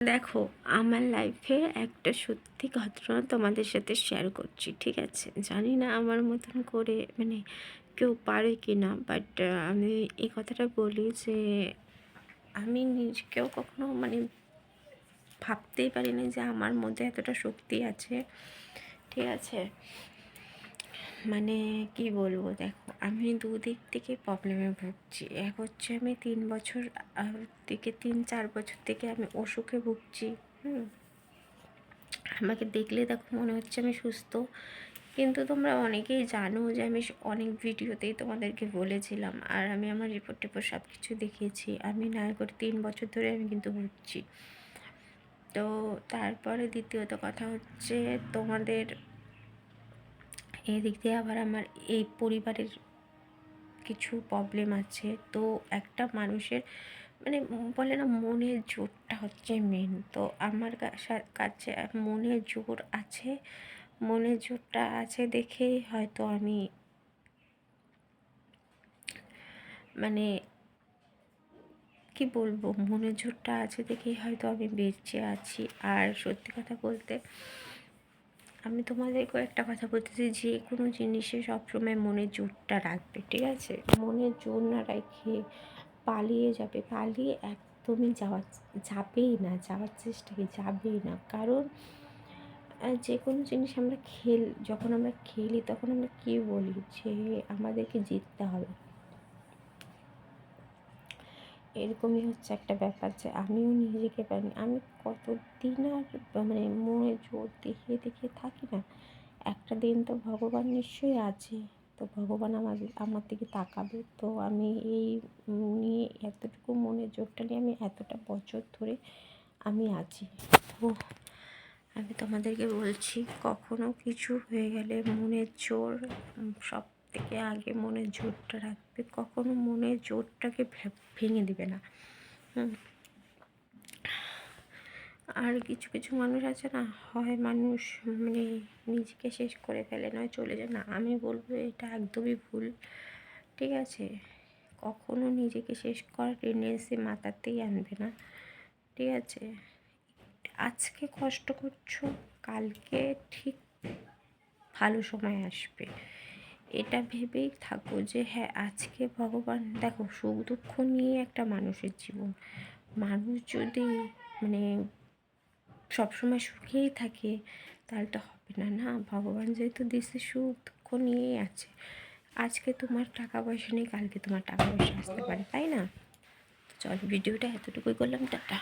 দেখো, আমার লাইফে একটা সত্যি ঘটনা তোমাদের সাথে শেয়ার করছি, ঠিক আছে? জানি না আমার মতন করে মানে কেউ পারে কি না বাট আমি এই কথাটা বলি যে, আমি নিজেকেও কখনো মানে ভাবতেই পারিনি যে আমার মধ্যে এতটা শক্তি আছে, ঠিক আছে? মানে কি বলব দেখো, আমি দুদিক থেকে প্রবলেমে ভুগছি। এক হচ্ছে আমি তিন বছর থেকে তিন, চার বছর থেকে আমি অসুখে ভুগছি, হুম। আমাকে দেখলে দেখো মনে হচ্ছে আমি সুস্থ। কিন্তু তোমরা অনেকেই জানো যে আমি অনেক ভিডিওতেই তোমাদেরকে বলেছিলাম, আর আমি আমার রিপোর্ট টিপোর্ট সব কিছু দেখিয়েছি। আমি না করে তিন বছর ধরে আমি কিন্তু ভুগছি। তো তারপরে দ্বিতীয়ত কথা হচ্ছে তোমাদের এদিক দিয়ে আবার আমার এই পরিবারের কিছু প্রবলেম আছে। তো একটা মানুষের মানে বলে না মনের জোরটা হচ্ছে মেন তো আমার কাছে মনের জোর আছে। মনের জোরটা আছে দেখেই হয়তো আমি মানে কি বলব? মনের জোরটা আছে দেখেই হয়তো আমি বেঁচে আছি। আর সত্যি কথা বলতে আমি তোমাদেরকেও একটা কথা বলতেছি যে কোনো জিনিসে সবসময় মনের জোরটা রাখবে, ঠিক আছে? মনের জোর না রেখে পালিয়ে যাবে। পালিয়ে একদমই যাওয়া যাবেই না, যাওয়ার চেষ্টা কি? যাবেই না। কারণ যে কোনো জিনিস আমরা খেল, যখন আমরা খেলি, তখন আমরা কী বলি? যে আমাদেরকে জিততে হবে। এরকমই হচ্ছে একটা ব্যাপার যে আমিও নিজেকে পারি আমি কতদিন আর মানে মনে জোর দেখিয়ে দেখিয়ে থাকি না। একটা দিন তো ভগবান নিশ্চয়ই আছে, তো ভগবান আমার আমার দিকে তাকাবে। তো আমি এই নিয়ে এতটুকু মনের জোরটা নিয়ে আমি এতটা বছর ধরে আমি আছি। তো আমি তোমাদেরকে বলছি, কখনো কিছু হয়ে গেলে মনের জোর, সব থেকে আগে মনের জোরটা রাখবে, কখনো মনের জোরটাকে ভেঙে দিবে না। আর কিছু কিছু মানুষ আছে না, হয় মানুষ মানে নিজেকে শেষ করে ফেলে, নয় চলে যায়। না, আমি বলব এটা একদমই ভুল, ঠিক আছে? কখনো নিজেকে শেষ করার টেন্ডেন্সি মাথাতেই আনবে না, ঠিক আছে? আজকে কষ্ট করছ, কালকে ঠিক ভালো সময় আসবে। এটা ভেবেই থাকো যে হ্যাঁ আজকে ভগবান, দেখো, সুখ দুঃখ নিয়ে একটা মানুষের জীবন। মানুষ যদি মানে সবসময় সুখেই থাকে, তাহলে তো হবে না না? ভগবান যেহেতু দিছে সুখ দুঃখ নিয়েই আছে, আজকে তোমার টাকা পয়সা নেই, কালকে তোমার টাকা পয়সা আসতে পারে, তাই না? চল, ভিডিওটা এতটুকুই করলাম, টাটা।